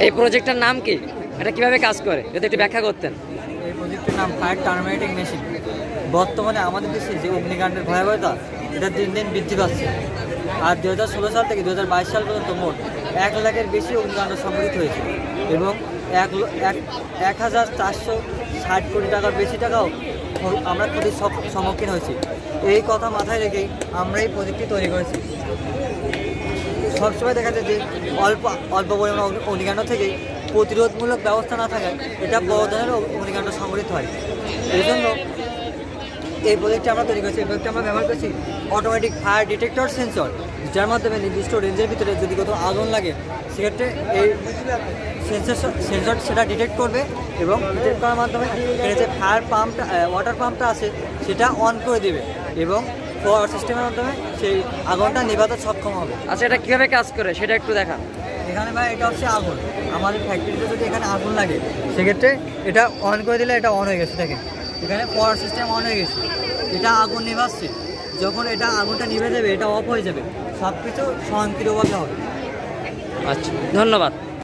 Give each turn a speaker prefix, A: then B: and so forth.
A: এই প্রজেক্টটার নাম কি? এটা কীভাবে কাজ করে? যদি একটু ব্যাখ্যা করতেন।
B: এই প্রজেক্টের নাম ফায়ার টার্মিনেটিং মেশিন বর্তমানে আমাদের দেশে যে অগ্নিকাণ্ডের ভয়াবহতা, এটা দিন দিন বৃদ্ধি পাচ্ছে। আর দু হাজার ষোলো সাল থেকে দু হাজার বাইশ সাল পর্যন্ত মোট এক লাখের বেশি অগ্নিকাণ্ড সংঘটিত হয়েছে এবং এক এক হাজার চারশো ষাট কোটি টাকার বেশি টাকাও আমরা ক্ষতির সম- সম্মুখীন হয়েছি। এই কথা মাথায় রেখেই আমরা এই প্রজেক্টটি তৈরি করেছি। সবসময় দেখা যায় যে অল্প অল্প পরিমাণ অগ্নি- অগ্নিকাণ্ড থেকেই প্রতিরোধমূলক ব্যবস্থা না থাকায় এটা বড় ধরনের অগ্নি- অগ্নিকাণ্ড সংঘটিত হয়। এই জন্য এই প্রজেক্টটা আমরা তৈরি করেছি, এই প্রজেক্টটা আমরা ব্যবহার করছি অটোমেটিক ফায়ার ডিটেক্টর সেন্সর যার মাধ্যমে নির্দিষ্ট রেঞ্জের ভিতরে যদি কোথাও আগুন লাগে, সেক্ষেত্রে এই সেন্সর সেন্সর সেটা ডিটেক্ট করবে এবং ডিটেক্ট করার মাধ্যমে যে ফায়ার পাম্পটা ওয়াটার পাম্পটা আছে, সেটা অন করে দেবে এবং পাওয়ার সিস্টেমের মাধ্যমে সেই আগুনটা নেভাতে সক্ষম হবে।
A: আচ্ছা এটা কীভাবে কাজ করে? সেটা একটু দেখান
B: এখানে ভাই এটা হচ্ছে আগুন। আমাদের ফ্যাক্টরিতে যদি এখানে আগুন লাগে সেক্ষেত্রে এটা অন করে দিলে এটা অন হয়ে গেছে দেখেন। এখানে পাওয়ার সিস্টেম অন হয়ে গেছে। এটা আগুন নিভাচ্ছে। যখন এটা আগুনটা নিভে যাবে এটা অফ হয়ে যাবে। সব কিছু স্বয়ংক্রিয়ভাবে হবে।
A: আচ্ছা ধন্যবাদ।